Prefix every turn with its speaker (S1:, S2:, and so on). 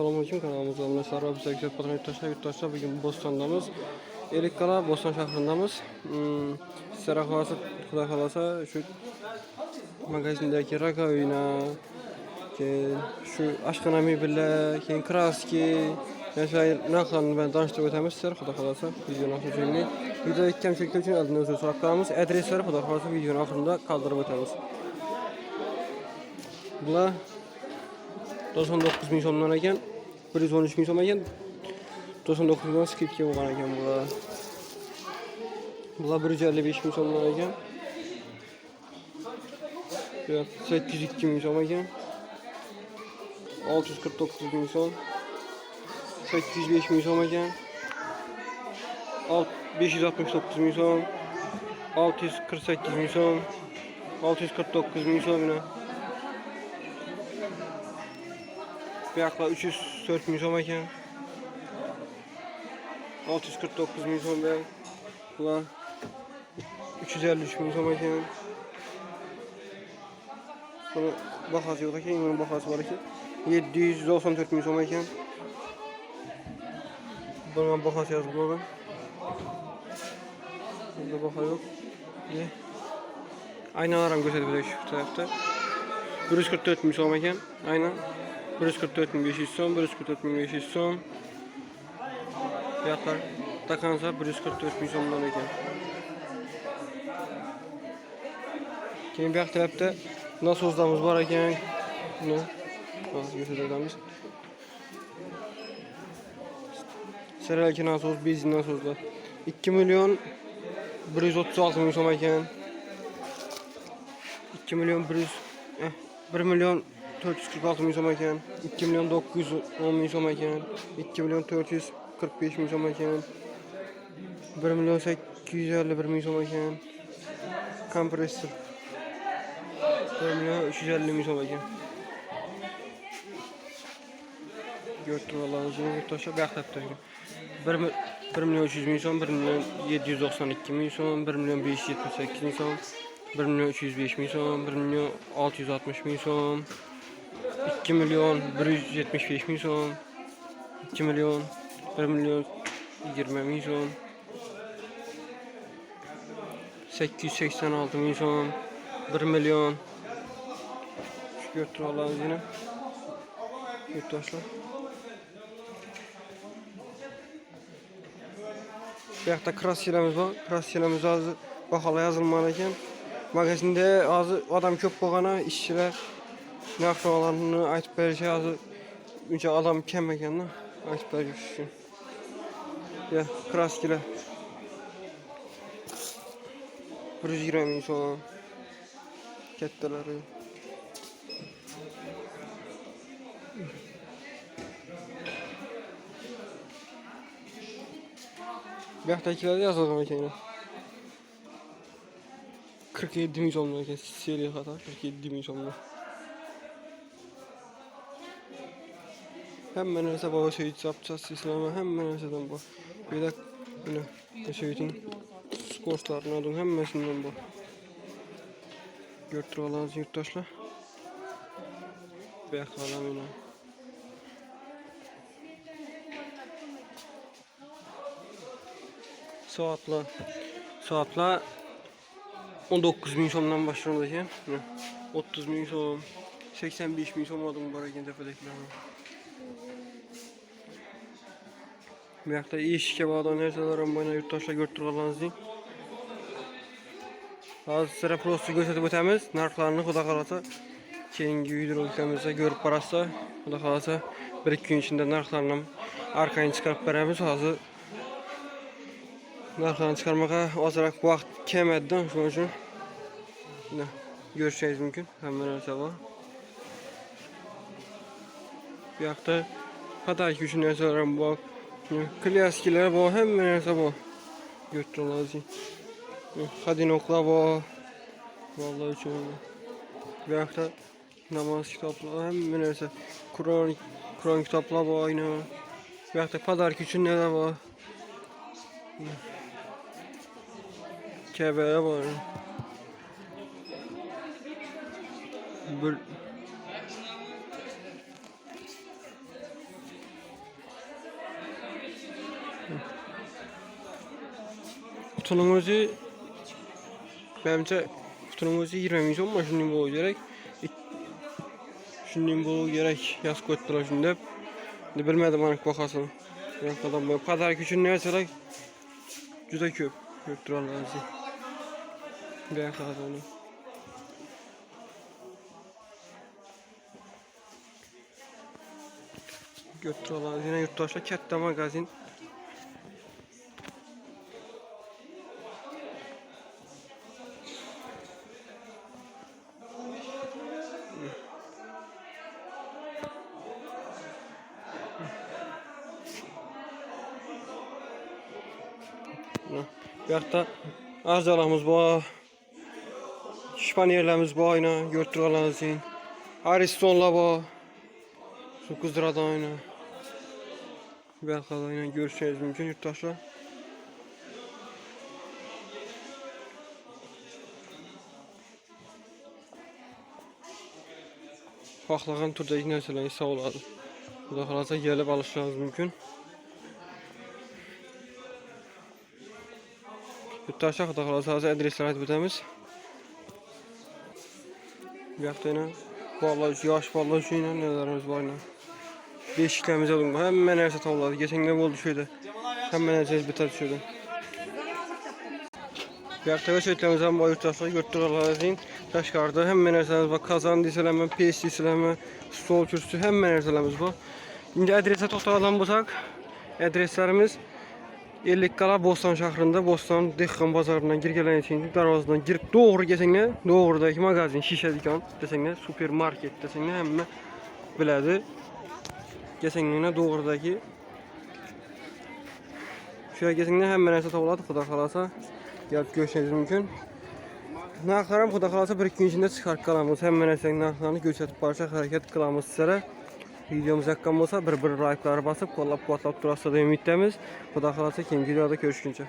S1: Selamünaleyküm kanalımıza abone sarı bize güzel patron yurttaşlar yurttaşlar bugün Bostan'damız. Elik Kala Bostan şehrindamiz. Hmm, sizlere kalasa, Xudo kalasa şu magazindeki rakovina, keyin şu aşkına mebellar, keyin kraski, vesaire narxlarni bilan tanishtirib o'tamiz sizlar xudo xohlasa videoni oxirigacha video kamchiliklar uchun oldindan uzr so'rab qolamiz adreslar xudo xohlasa videoni oxirida qoldirib o'tamiz bular 99 ming so'mdan ekan 113 ming so'm ekan 99 mingdan skidka bo'lgan ekan bular bular 155 ming so'mdan ekan Bu yoq 802 ming so'm ekan 649 ming so'm 805 ming so'm ekan Alt- 569 ming so'm 648 ming so'm 649 ming so'm yine Bu yoqlar 304 ming so'm ekan 649 ming so'm yakla 304 Nm makine. 649 Nm ben. Ulan 353 Nm makine. Sonra bahası yok ki, bunun bahası var ki. 794 Nm makine. Buna bahası yazıp bulalım. Burada bahar yok. Diye. Aynalarım gösteriyor şu tarafta. 144 Nm makine. Aynen. 144.500 so'm 144.500 so'm fiyatlar takansa 144.000 so'mdan ekan keyin bu yoq tarafda nasoslarimiz bor ekan buni ko'rsatamiz seralki nasos benzin nasoslar 2 million 136 ming so'm ekan 2 million 100 1 million 446 ming so'm ekan 2 milyon 910 ming so'm ekan 2 milyon 445 ming so'm ekan 1 milyon 851 ming so'm ekan kompressor 1 milyon 350 ming so'm ekan Götürüyorlar yurttaşlar bu yoqda turgan 1 mi- 1 milyon 300 ming so'm 1 milyon 792 ming so'm 1 milyon 578 ming so'm 1 milyon 305 ming so'm 1 milyon 660 ming so'm 2 milyon 175 ming so'm 2 milyon 1 milyon 20 ming so'm 886 ming so'm 1 milyon. Şu götürüyorlar yine. Yurttaşlar Bu yoqda krassiyalarimiz bor. Krassiyalarimiz hozir baholar yozilmagan ekan. Magazinda hozir odam ko'p bo'lgani, ishchilar berishi hozir uncha odam kam ekanda, aytib berish uchun. Ya, kraskilar. 120 ming so'm. Kattalari. Bu yoqdagilar yozilgan ekan. yana. 47 ming so'mdan ekan, seriya xato 47 ming so'mdan. Hamma narsa bor, shuyit zapchast sistema, hamma narsadan bor. Bu yerda buni shuyitning sportlarini oldim, hammasidan bor. Görtürüp olamiz yurtdoshlar. Bu yoqqa olaman. Soatlar. Soatlar 19 bin so'mdan ekan. Mana 30 ming so'm, 85 ming so'm odam bor ekan tepadagilar. Bu Miyakta iyi şike bağdan her sadarım boyuna yurttaşla görtür kalanızın. Hozir sira prosta ko'rsatib o'tamiz. Narxlarni xudo xolasa keyingi videolikimizda ko'rib borasizlar. Xudo xolasa 1-2 kun ichida narxlarni orqaga chiqarib beramiz. Hozir narxlarni chiqarmaga ozroq vaqt kelmadi, shuning uchun ko'rishingiz mumkin. Hamma narsa bor. Bu yoqda patak uchun narsalar bor bor klyaskilar bor hamma narsa bor ko'rib hadinoklar bor bolalar uchun bu. Yoqda namoz kitoblar hamma narsa qur'on qur'on kitoblar bor ayni bu yoqda podarka uchun nelar bor Kabe'ye var. Bir Kutunun özü Bence kutunun özü 20 milyon ama şunun bu gerek. Şunun bu gerek yaz koydular şimdi. Ne bilmedim anık bakasın. Ya kadar bu kadar küçük ne olsa juda köp. Götürürler lazım. Bir kadar onu. Götürürler. Yine yurttaşlar katta magazin. Bu yaxda arzalarımız var. Şipaniyerlərimiz var yine götürürləriniz için. Aristonlar var. Şu kızdıradan yine. Belkada yine görüşmeniz mümkün yurttaşlar. Baxlağan turdaki nəsələri sağ olasın. Burada xalasa gəlib alışlarınız mümkün. Yurttaşlar da xalasa hazır adreslər aytıb ötəmiz. Bu yaxda yine vallahi yaş vallahi şu yine nelerimiz var yine. Beşiklerimiz alın. Hemen her şey tamamladı. Geçen gün oldu şöyle. Hemen her şey biter şöyle. Bir hafta ve şeytlerimizden bu yurttaşlar götürürler. Taşkarda hemen her şeyimiz var. Kazan diseleme, PS diseleme, stol kürsü her şeyimiz var. Şimdi adrese toxtalan bolsaq, adreslərimiz Ellikqala Bostan şəhərində, Bostan Dexxan bazarından gir gələn üçün darvazadan girib doğru keçəndə, doğrudakı mağazin, şişə dükan desəngə, supermarket desəngə həmmə belədir. Geçenliğine doğrudaki Şöyle geçenliğine hemen nəsə tavladı xuda xalasa. Gəlib görüşünüz mümkün. Narxlarım xuda xalasa bir gün içində çıxar qalamız. Həmmən nəsə narxlarını göstərib barışaq hərəkət qılamız sizlərə Videomuz haqqında olsa bir bir like'ları basıp kollab quvvatlab durasınız da ümiddəmiz. Xuda xalasa kim videoda görüşünce